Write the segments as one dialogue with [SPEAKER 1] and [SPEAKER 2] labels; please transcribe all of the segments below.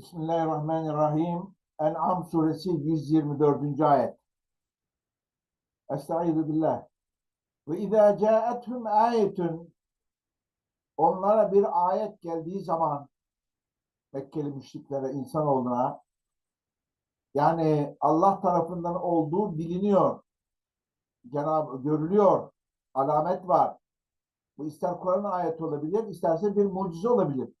[SPEAKER 1] Bismillahirrahmanirrahim. En'am suresi 124. ayet. Estaizu billah. Ve izâ câethum âyetun onlara bir ayet geldiği zaman Mekkeli müşriklere, insanoğluna yani Allah tarafından olduğu biliniyor. Cenab görülüyor. Alamet var. Bu ister Kur'an ayeti olabilir, isterse bir mucize olabilir.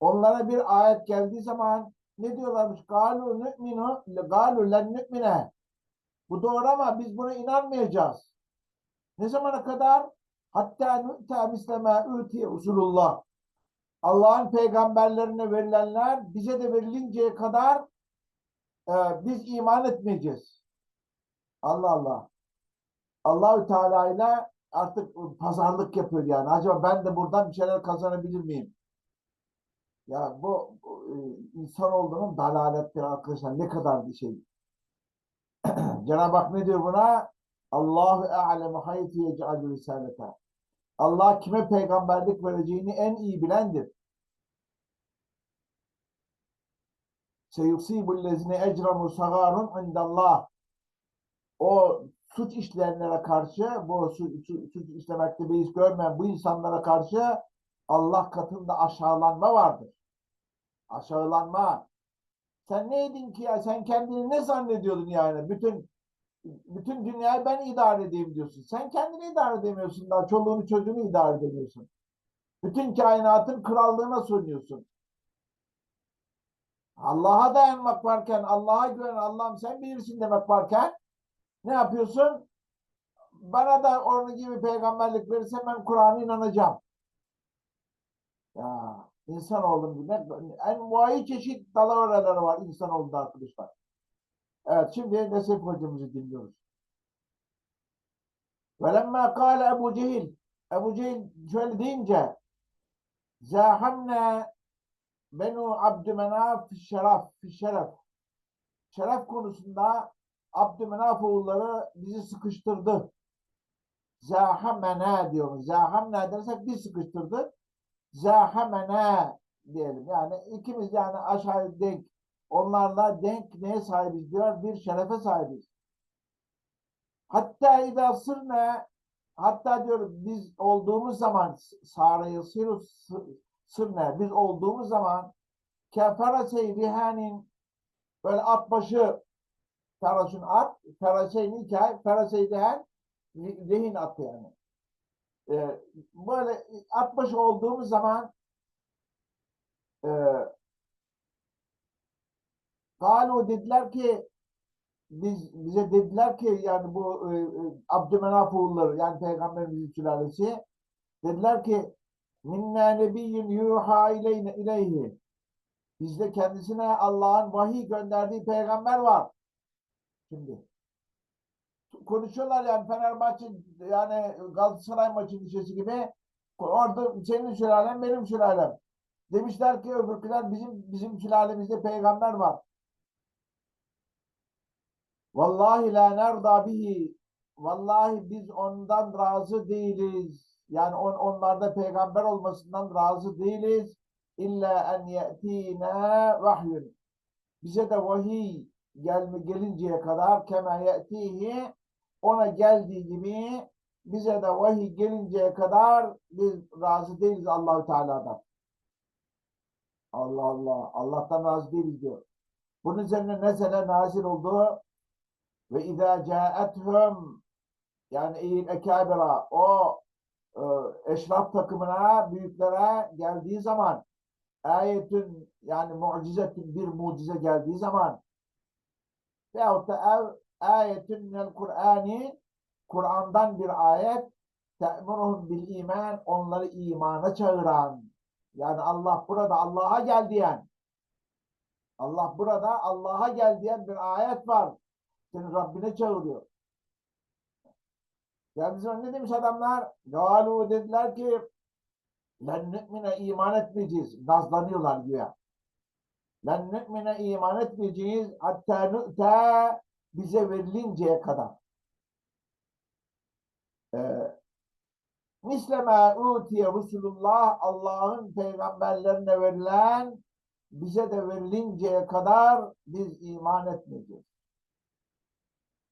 [SPEAKER 1] Onlara bir ayet geldiği zaman ne diyorlarmış? Galu nu'minu galu len nu'mine. Bu doğru ama biz buna inanmayacağız. Ne zamana kadar? Hatta nu'ta misleme uti usulullah. Allah'ın peygamberlerine verilenler bize de verilinceye kadar e, biz iman etmeyeceğiz. Allah Allah. Allahü Teala ile artık pazarlık yapıyor yani. Acaba ben de buradan bir şeyler kazanabilir miyim? Ya bu, bu e, insan olduğunun dalalettir arkadaşlar. Ne kadar bir şey. Cenab-ı Hak ne diyor buna? Allahu a'lemu haytü yec'alü risalete. Allah kime peygamberlik vereceğini en iyi bilendir. Seyusibüllezine ecramu sagarun indallah. O suç işleyenlere karşı, bu suç, suç işlemekte beis görmeyen bu insanlara karşı Allah katında aşağılanma vardır. Aşağılanma. Sen neydin ki ya? Sen kendini ne zannediyordun yani? Bütün bütün dünyayı ben idare edeyim diyorsun. Sen kendini idare edemiyorsun daha. Çoluğunu çocuğunu idare edemiyorsun. Bütün kainatın krallığına sunuyorsun. Allah'a dayanmak varken, Allah'a güven, Allah'ım sen bilirsin demek varken ne yapıyorsun? Bana da onun gibi peygamberlik verirse ben Kur'an'a inanacağım. Ya insan oldum ne en muayyi çeşit dalaveraları var insan oldu arkadaşlar. Evet şimdi Nesif hocamızı dinliyoruz. Velemma kâle Ebu Cehil Ebu Cehil şöyle deyince Zâhamne Benu Abdümenaf şeref, şeref. Şeref konusunda Abdümenaf oğulları bizi sıkıştırdı. Zahamene diyor. Zahamne dersek biz sıkıştırdı. Zahamene diyelim. Yani ikimiz yani aşağı denk. Onlarla denk neye sahibiz diyor? Bir şerefe sahibiz. Hatta idâ sırne hatta diyor biz olduğumuz zaman sârayı sirus sırne biz olduğumuz zaman keferase rihanin böyle at başı ferasun at feraseyni hikaye ferase rihan rehin atı yani. Ee, böyle at başı olduğumuz zaman e, Galu dediler ki biz bize dediler ki yani bu e, e, Abdümenaf oğulları yani peygamberimizin sülalesi dediler ki minna nebiyyün yuha ileyne ileyhi bizde kendisine Allah'ın vahiy gönderdiği peygamber var. Şimdi konuşuyorlar yani Fenerbahçe yani Galatasaray maçı dişesi gibi orada senin sülalen benim sülalem. Demişler ki öbürküler bizim bizim sülalemizde peygamber var. Vallahi la nerda bihi. Vallahi biz ondan razı değiliz. Yani on, onlarda peygamber olmasından razı değiliz. İlla en ye'tine vahyun. Bize de vahiy gelme gelinceye kadar kema ye'tihi ona geldiği gibi bize de vahiy gelinceye kadar biz razı değiliz Allahü Teala'dan. Allah Allah. Allah'tan razı değiliz diyor. Bunun üzerine nezele nazil oldu. Ve izâ câethum yani eyyil ekâbira o e, eşraf takımına, büyüklere geldiği zaman ayetün yani mucizetün bir mucize geldiği zaman veyahut da ev ayetün minel Kur'ani Kur'an'dan bir ayet te'muruhum bil iman onları imana çağıran yani Allah burada Allah'a gel diyen Allah burada Allah'a gel diyen bir ayet var. Seni Rabbine çağırıyor. Yani bizim ne demiş adamlar? Galu dediler ki len nü'mine iman etmeyeceğiz. Gazlanıyorlar güya. Len nü'mine iman etmeyeceğiz hatta nü'te bize verilinceye kadar. Ee, Misleme utiye Resulullah Allah'ın peygamberlerine verilen bize de verilinceye kadar biz iman etmeyeceğiz.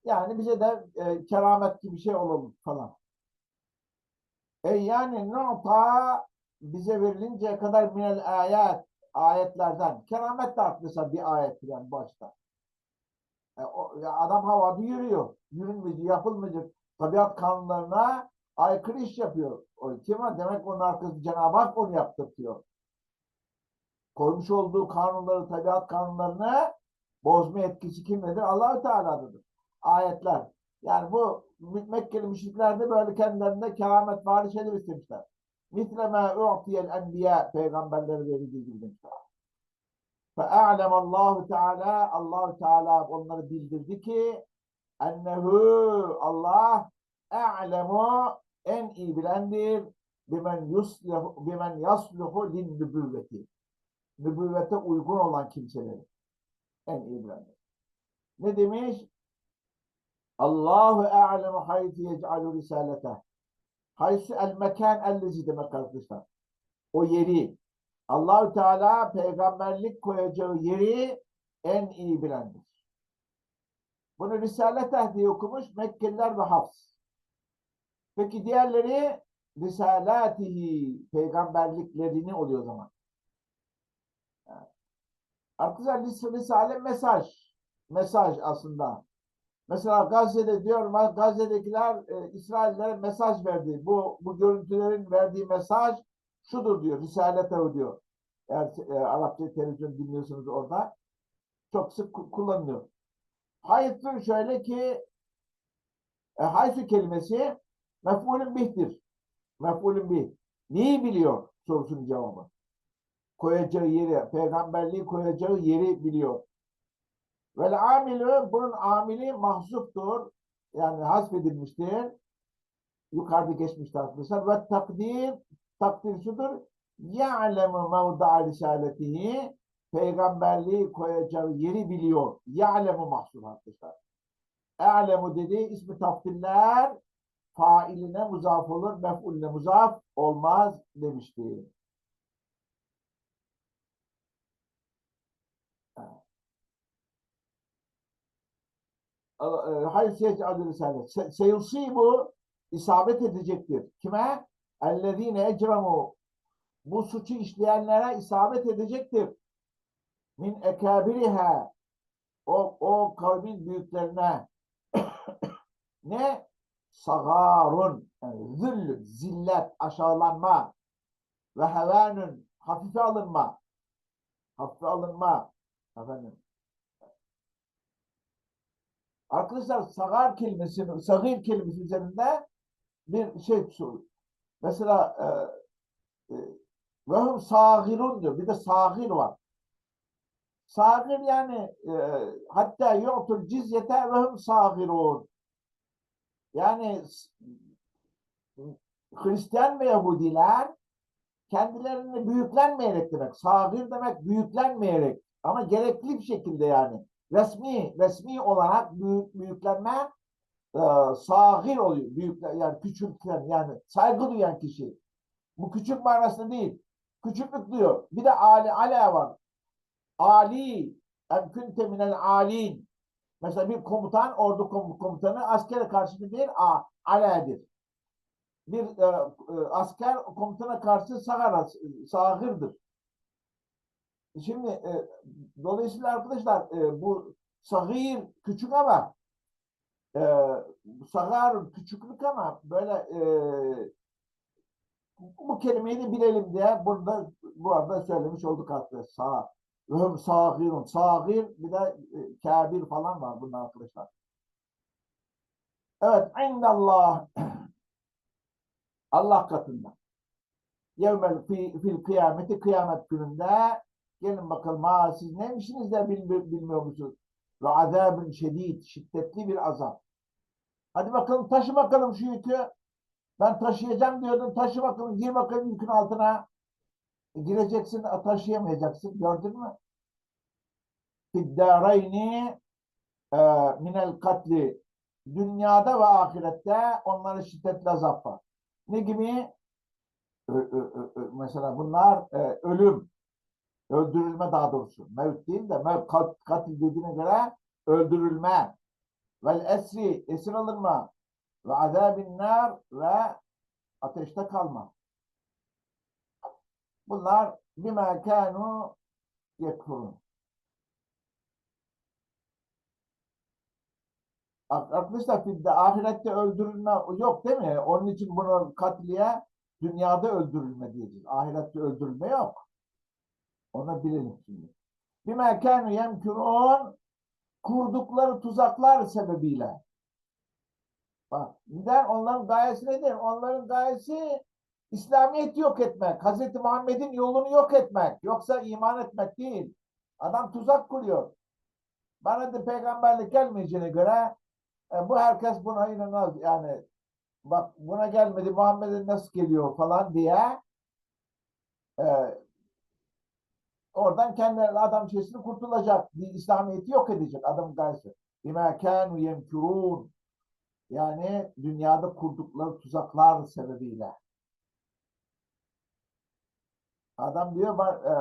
[SPEAKER 1] Yani bize de e, keramet gibi bir şey olalım falan. E yani nu'ta bize verilinceye kadar minel ayet ayetlerden. Keramet de aklıysa bir ayet yani başta. E, adam havada yürüyor. Yürünmeyecek, yapılmayacak tabiat kanunlarına aykırı iş yapıyor. O kim var? Demek onun arkası Cenab-ı Hak onu yaptırtıyor. Koymuş olduğu kanunları, tabiat kanunlarını bozma etkisi kimdedir? Allahü Teala'dadır. Ayetler. Yani bu Mekkeli müşrikler de böyle kendilerinde keramet var şeyler istemişler. Misle ma u'tiyel enbiya peygamberleri verildiği gibi demişler. Fe a'lemallahu teala Allahu Teala onları bildirdi ki ennehu Allah a'lemu en iyi bilendir bimen yusluhu bimen yasluhu lin nübüvveti. Nübüvvete uygun olan kimseleri en iyi bilendir. Ne demiş? Allahu a'lemu haythu yec'alu risalete. Haysi el mekan ellezi demek arkadaşlar. O yeri, Allahü Teala peygamberlik koyacağı yeri en iyi bilendir. Bunu Risalet diye okumuş Mekkeliler ve Hafs. Peki diğerleri Risalatihi peygamberliklerini oluyor o zaman. Arkadaşlar ris Risale mesaj. Mesaj aslında. Mesela Gazze'de diyor Gazze'dekiler e, İsraillere mesaj verdi. Bu bu görüntülerin verdiği mesaj şudur diyor. Risalete diyor. Eğer e, Arapça televizyon dinliyorsunuz orada çok sık kullanılıyor. Haytun şöyle ki e, haysu kelimesi mef'ulün bihtir. Mef'ulün bih. Neyi biliyor sorusunun cevabı. Koyacağı yeri, peygamberliği koyacağı yeri biliyor. Vel amilü, bunun amili mahzuptur. Yani hasfedilmiştir. Yukarıda geçmiştir arkadaşlar. Ve takdir, takdir şudur. Ya'lemu mevda'a risaletihi peygamberliği koyacağı yeri biliyor. Ya'lemu mahsul arkadaşlar. E'lemu dediği ismi tafdiller failine muzaf olur, mef'uline muzaf olmaz demişti. Hayır seyirci adı risale. Seyusi bu isabet edecektir. Kime? Ellezine ecremu bu suçu işleyenlere isabet edecektir. Min ekabiriha o, o kavmin büyüklerine ne? Sagarun yani züllü, zillet, aşağılanma ve hevanun hafife alınma hafife alınma efendim Arkadaşlar sagar kelimesi, sagir kelimesi üzerinde bir şey mesela ve hum sağirun diyor. Bir de sağir var. Sağir yani e, hatta yu'tul cizyete ve hum sağirun. Yani Hristiyan ve Yahudiler kendilerini büyüklenmeyerek demek. Sağir demek büyüklenmeyerek. Ama gerekli bir şekilde yani. Resmi, resmi olarak büyük, büyüklenme e, sağir oluyor. Büyükler, yani küçülten yani saygı duyan kişi. Bu küçük manasında değil. Küçüklük diyor. Bir de Ali, ala var. Ali, en kunte minel alin. Mesela bir komutan, ordu komutanı askere karşı bir a, aladır. Bir e, e, asker komutana karşı sağır, sağırdır. Şimdi e, dolayısıyla arkadaşlar e, bu sağır küçük ama e, sağır küçüklük ama böyle e, bu kelimeyi de bilelim diye burada bu arada söylemiş olduk arkadaşlar. Sağ, Röhm sağirun. Sağir bir de e, kabir falan var bunlar arkadaşlar. Evet. indallah Allah katında. Yevmel fi, fil kıyameti kıyamet gününde gelin bakalım ha siz neymişsiniz de bil, bilmiyor musunuz? Ve azabın şedid, şiddetli bir azap. Hadi bakalım taşı bakalım şu yükü. Ben taşıyacağım diyordun. Taşı bakalım. Gir bakalım yükün altına. E, gireceksin taşıyamayacaksın. Gördün mü? Fiddâreyni e, minel katli. Dünyada ve ahirette onlara şiddetli azap var. Ne gibi? Ö, ö, ö, mesela bunlar e, ölüm. Öldürülme daha doğrusu. Mevt değil de mevt kat, katil dediğine göre öldürülme. Vel esri esir alınma. Ve azabin nar ve ateşte kalma. Bunlar bima kanu yekfurun. Arkadaşlar fidde ahirette öldürülme yok değil mi? Onun için bunu katliye dünyada öldürülme diyeceğiz. Ahirette öldürülme yok. Onu bilelim şimdi. Bima kanu yemkurun kurdukları tuzaklar sebebiyle. Bak, neden? Onların gayesi nedir? Onların gayesi İslamiyet'i yok etmek. Hazreti Muhammed'in yolunu yok etmek. Yoksa iman etmek değil. Adam tuzak kuruyor. Bana da peygamberlik gelmeyeceğine göre e, bu herkes buna inanmaz. Yani bak buna gelmedi Muhammed'e nasıl geliyor falan diye e, oradan kendi adam şeysini kurtulacak. İslamiyet'i yok edecek adam gayesi. Bima kanu yemkurun yani dünyada kurdukları tuzaklar sebebiyle. Adam diyor bak e,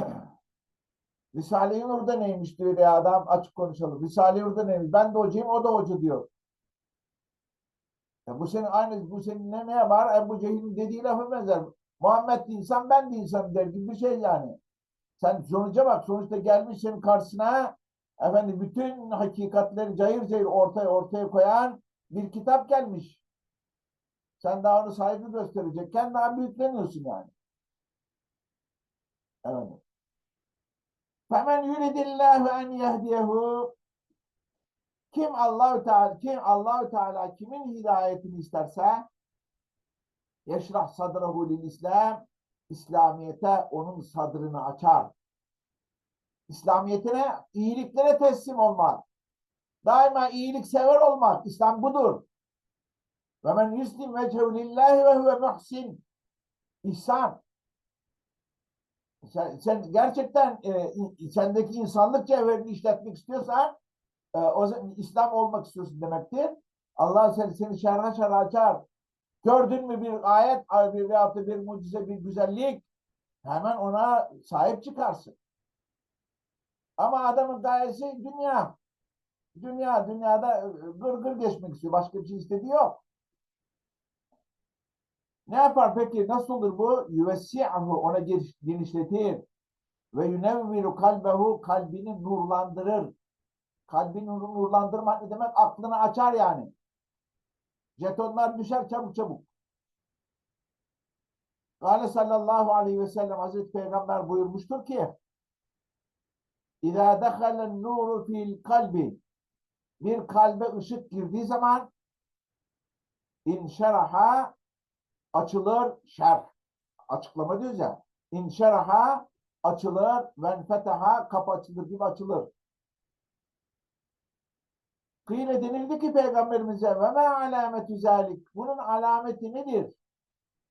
[SPEAKER 1] Risale-i Nur'da neymiş diyor ya adam açık konuşalım. Risale-i Nur'da neymiş? Ben de hocayım o da hoca diyor. Ya bu senin aynı bu senin ne ne var? Ebu Cehil'in dediği lafı benzer. Muhammed de insan ben de insan der gibi bir şey yani. Sen sonuca bak sonuçta gelmiş senin karşısına efendim bütün hakikatleri cayır cayır ortaya ortaya koyan bir kitap gelmiş. Sen daha onu saygı gösterecekken daha büyükleniyorsun yani. Evet. Femen yuridillahu en yehdiyehu kim Allahü Teala kim Allahü Teala kimin hidayetini isterse yeşrah sadrahu lil İslam İslamiyete onun sadrını açar. İslamiyetine, iyiliklere teslim olmak. Daima iyilik sever olmak. İslam budur. Ve men yuslim vecehu lillahi ve huve muhsin. İhsan. Sen, sen gerçekten e, sendeki insanlık cevherini işletmek istiyorsan e, o İslam olmak istiyorsun demektir. Allah seni, seni şerha şerha açar. Gördün mü bir ayet veyahut da bir mucize, bir güzellik hemen ona sahip çıkarsın. Ama adamın gayesi dünya. Dünya, dünyada gır gır geçmek istiyor. Başka bir şey istediği yok. Ne yapar peki? Nasıl olur bu? Yüvessi'ahu ona genişletir. Ve yunevviru kalbehu kalbini nurlandırır. Kalbini nurlandırmak ne demek? Aklını açar yani. Jetonlar düşer çabuk çabuk. Gale sallallahu aleyhi ve sellem Hazreti Peygamber buyurmuştur ki İzâ dehalen nuru fil kalbi bir kalbe ışık girdiği zaman inşeraha açılır şer. Açıklama diyoruz ya. İnşeraha açılır ve feteha kapı açılır gibi açılır. Kıyla denildi ki peygamberimize ve me alametü zalik. Bunun alameti nedir?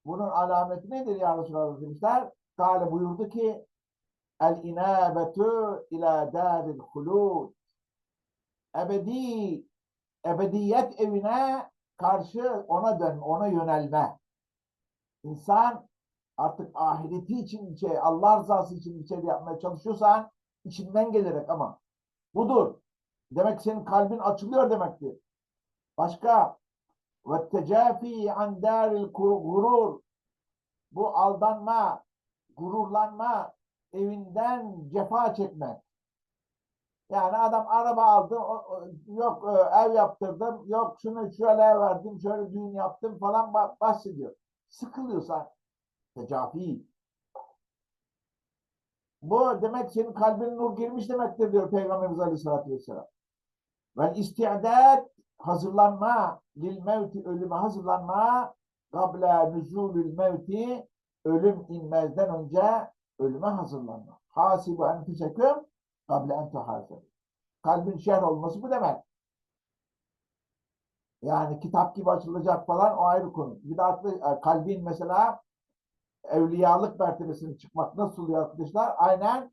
[SPEAKER 1] Bunun alameti nedir ya Resulallah demişler. Kale buyurdu ki el inabetu ila daril hulud. Ebedi ebediyet evine karşı ona dön, ona yönelme. İnsan artık ahireti için şey, Allah rızası için bir şey yapmaya çalışıyorsan içinden gelerek ama budur. Demek senin kalbin açılıyor demektir. Başka ve tecafi an daril gurur bu aldanma, gururlanma evinden cefa çekmek. Yani adam araba aldı, yok e, ev yaptırdım, yok şunu şöyle verdim, şöyle düğün yaptım falan bahsediyor. Sıkılıyorsa tecafi. Bu demek senin kalbine nur girmiş demektir diyor Peygamberimiz Aleyhisselatü Vesselam. Ve istiadet hazırlanma lil mevti ölüme hazırlanma kabla nüzulül mevti ölüm inmezden önce ölüme hazırlanma. Hasibu enfüseküm kabla en tuhaseb. Kalbin şer olması bu demek. Yani kitap gibi açılacak falan o ayrı konu. Bir de aklı, kalbin mesela evliyalık mertebesine çıkmak nasıl oluyor arkadaşlar? Aynen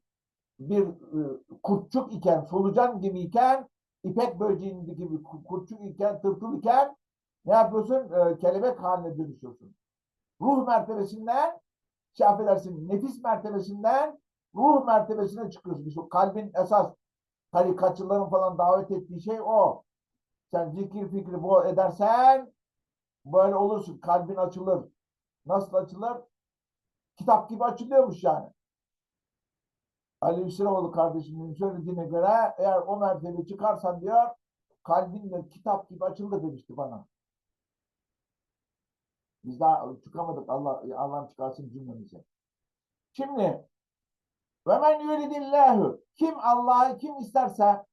[SPEAKER 1] bir e, kurtçuk iken, solucan gibi iken, ipek böceğinde gibi kurtçuk iken, tırtıl iken ne yapıyorsun? E, kelebek haline dönüşüyorsun. Ruh mertebesinden şey affedersin nefis mertebesinden ruh mertebesine çıkıyorsun. İşte kalbin esas tarikatçıların falan davet ettiği şey o. Sen zikir fikri bu edersen böyle olursun. Kalbin açılır. Nasıl açılır? Kitap gibi açılıyormuş yani. Ali Hüsrevoğlu kardeşimin söylediğine göre eğer o mertebe çıkarsan diyor kalbinle kitap gibi açıldı demişti bana. Biz daha çıkamadık. Allah Allah'ın çıkarsın cümlemize. Şimdi ve men yuridillahu kim Allah'ı kim isterse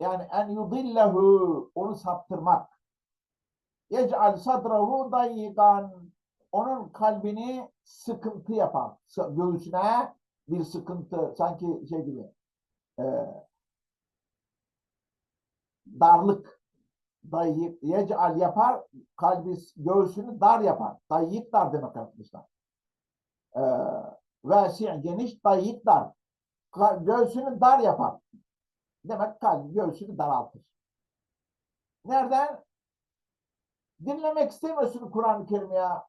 [SPEAKER 1] yani en yudillehu onu saptırmak yec'al sadrahu dayigan onun kalbini sıkıntı yapan göğsüne bir sıkıntı sanki şey gibi e, darlık dayık yec'al yapar kalbi göğsünü dar yapar. Dayık dar demek arkadaşlar. Ee, vesi geniş dayık dar. Göğsünü dar yapar. Demek kalbi göğsünü daraltır. Nereden? Dinlemek istemiyorsun Kur'an-ı Kerim ya.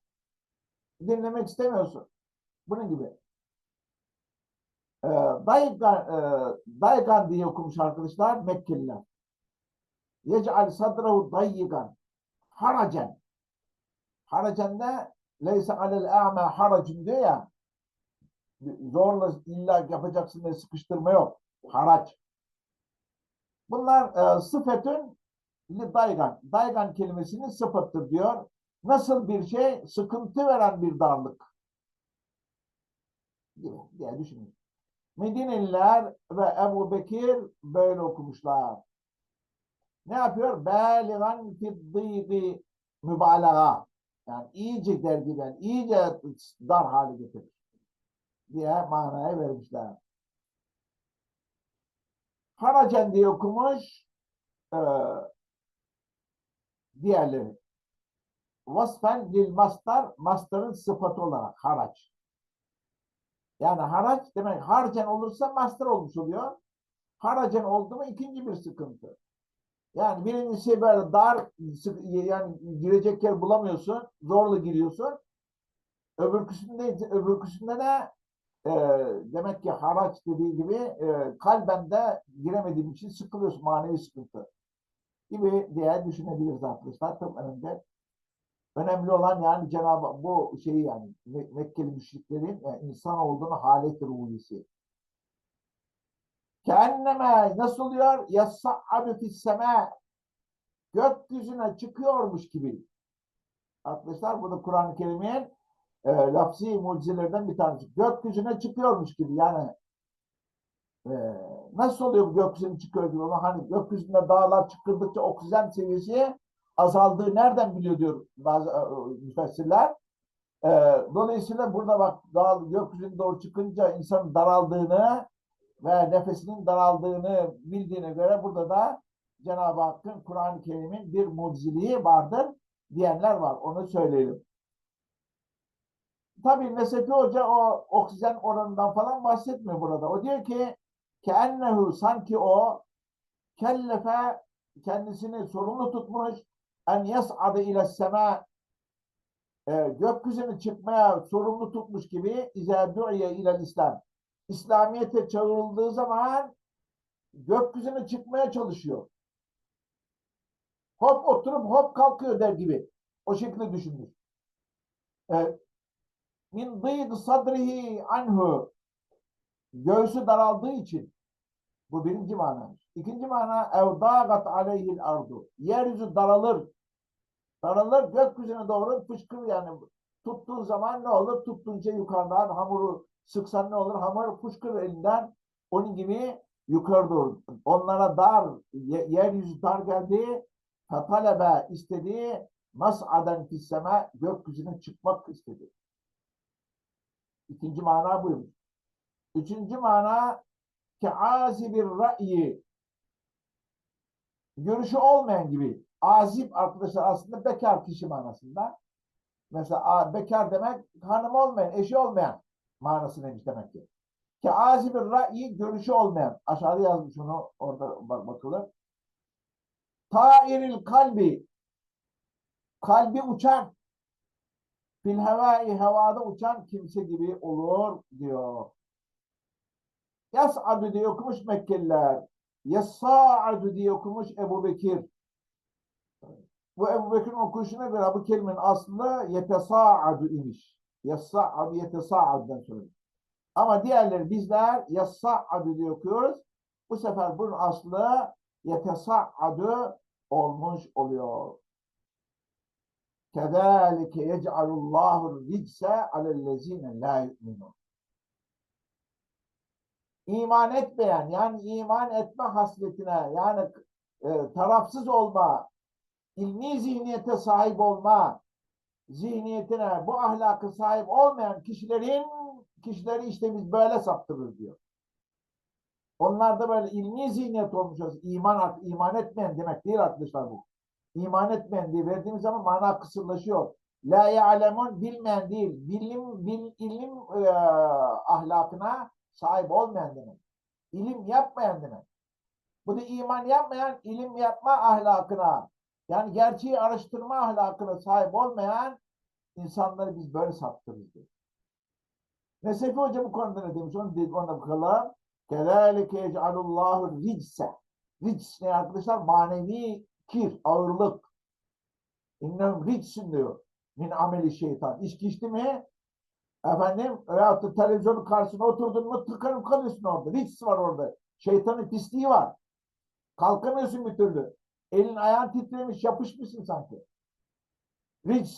[SPEAKER 1] Dinlemek istemiyorsun. Bunun gibi. Ee, Dayıkan, e, Dayıkan diye okumuş arkadaşlar Mekkeliler. Yec'al sadrahu dayyigan haracen. Haracen de leyse alel a'ma haracun diyor ya zorla illa yapacaksın diye sıkıştırma yok. Haraç. Bunlar e, sıfetün daygan. Daygan kelimesinin sıfattır diyor. Nasıl bir şey? Sıkıntı veren bir darlık. Gibi diye düşünün. Medineliler ve Ebu Bekir böyle okumuşlar. Ne yapıyor? Bâligan fiddîdi mübalağa. Yani iyice dergiden, iyice dar hale getirir. Diye manaya vermişler. Haracen diye okumuş e, diğerleri. Vasfen lil mastar, mastarın sıfatı olarak haraç. Yani haraç demek harcen olursa mastar olmuş oluyor. Haracen oldu mu ikinci bir sıkıntı. Yani birincisi böyle dar, yani girecek yer bulamıyorsun, zorla giriyorsun. Öbürküsünde, öbürküsünde de e, demek ki haraç dediği gibi e, kalben de giremediğin için sıkılıyorsun, manevi sıkıntı gibi diye düşünebiliriz arkadaşlar. Çok önemli. Önemli olan yani Cenab-ı bu şeyi yani Me- Mekkeli müşriklerin e, insan olduğunu halet ruhiyesi. Keenneme nasıl oluyor? Yassa'abu fisseme gökyüzüne çıkıyormuş gibi. Arkadaşlar bu da Kur'an-ı Kerim'in e, lafzi mucizelerden bir tanesi. Gökyüzüne çıkıyormuş gibi yani e, nasıl oluyor bu gökyüzüne çıkıyor gibi hani gökyüzünde dağlar çıkıldıkça oksijen seviyesi azaldığı nereden biliyor diyor bazı e, müfessirler. E, dolayısıyla burada bak dağ, gökyüzüne doğru çıkınca insanın daraldığını ve nefesinin daraldığını bildiğine göre burada da Cenab-ı Hakk'ın Kur'an-ı Kerim'in bir mucizeliği vardır diyenler var. Onu söyleyelim. Tabii Nesefi Hoca o oksijen oranından falan bahsetmiyor burada. O diyor ki keennehu sanki o kellefe kendisini sorumlu tutmuş en yes'ade ile sema e, gökyüzüne çıkmaya sorumlu tutmuş gibi izâ du'iye ile İslam. İslamiyet'e çağrıldığı zaman gökyüzüne çıkmaya çalışıyor. Hop oturup hop kalkıyor der gibi. O şekilde düşünmüş. Evet. Min dıyg sadrihi anhu göğsü daraldığı için bu birinci mana. İkinci mana evdagat aleyhil ardu. Yeryüzü daralır. Daralır gökyüzüne doğru fışkır yani tuttuğun zaman ne olur? Tuttuğunca yukarıdan hamuru sıksan ne olur? Hamur fışkır elinden. Onun gibi yukarı doğru. Onlara dar, ye- yeryüzü dar geldi. Fatalebe istediği mas'aden fisseme gökyüzüne çıkmak istedi. İkinci mana buymuş. Üçüncü mana keazibir ra'yi görüşü olmayan gibi. Azip arkadaşlar aslında bekar kişi manasında. Mesela bekar demek hanım olmayan, eşi olmayan manasıymış demek ki. Keazibir ra'yi görüşü olmayan. Aşağıda yazmış onu orada bak bakılır. Tairil kalbi kalbi uçan fil hevai havada uçan kimse gibi olur diyor. Yas'adu diye okumuş Mekkeliler. Yas'a'adu diye okumuş Ebu Bekir. Bu Ebu Bekir'in okuyuşuna göre bu kelimenin aslı yetesa'adu imiş. Yas'a'adu yetesa'adu'dan söylüyor. Ama diğerleri bizler yas'a'adu diye okuyoruz. Bu sefer bunun aslı yetesa'adu olmuş oluyor. Kedalike yec'alullahu ricse alellezine la yu'minun. İman etmeyen yani iman etme hasletine yani e, tarafsız olma, ilmi zihniyete sahip olma zihniyetine bu ahlakı sahip olmayan kişilerin kişileri işte biz böyle saptırırız diyor. Onlarda böyle ilmi zihniyet olmuş olsa iman, iman etmeyen demek değil arkadaşlar bu. İman etmeyen diye verdiğimiz zaman mana kısırlaşıyor. La ya'lemun bilmeyen değil. Bilim, bil, ilim e, ahlakına sahip olmayan demek. İlim yapmayan demek. Bu da iman yapmayan, ilim yapma ahlakına, yani gerçeği araştırma ahlakına sahip olmayan insanları biz böyle saptırırız. diyor. Nesefi Hoca bu konuda ne demiş? Onu, dedik, ona bakalım. Kedalike yec'alullahu ricse. Rics ne arkadaşlar? Manevi kir, ağırlık. İnnehum ricsin diyor. Min ameli şeytan. İçki içti mi? Efendim veyahut da televizyonun karşısına oturdun mu tıkanıp kalıyorsun orada. Rics var orada. Şeytanın pisliği var. Kalkamıyorsun bir türlü. Elin ayağın titremiş, yapışmışsın sanki. Rics.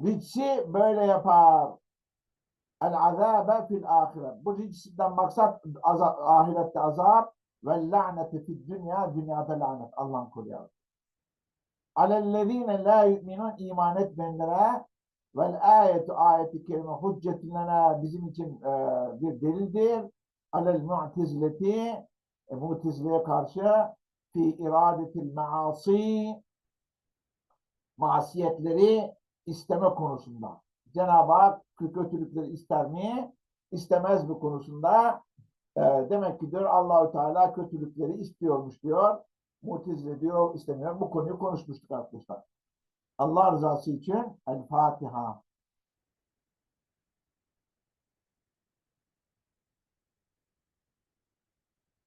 [SPEAKER 1] Rics'i böyle yapar. El azabe fil ahiret. Bu ricsinden maksat azap, ahirette azap ve laneti fid dünya, dünyada lanet. Allah'ın koruyor. Alellezine la yu'minun iman etmeyenlere vel ayetu ayeti kerime hüccetun lena bizim için e, bir delildir. Alel mu'tezileti e, mu'tezileye karşı fi iradetil maasi masiyetleri isteme konusunda. Cenab-ı Hak kötülükleri ister mi? İstemez mi konusunda e, demek ki diyor Allahü Teala kötülükleri istiyormuş diyor. Mutezile diyor istemiyor. Bu konuyu konuşmuştuk arkadaşlar. Allah rızası için El Fatiha.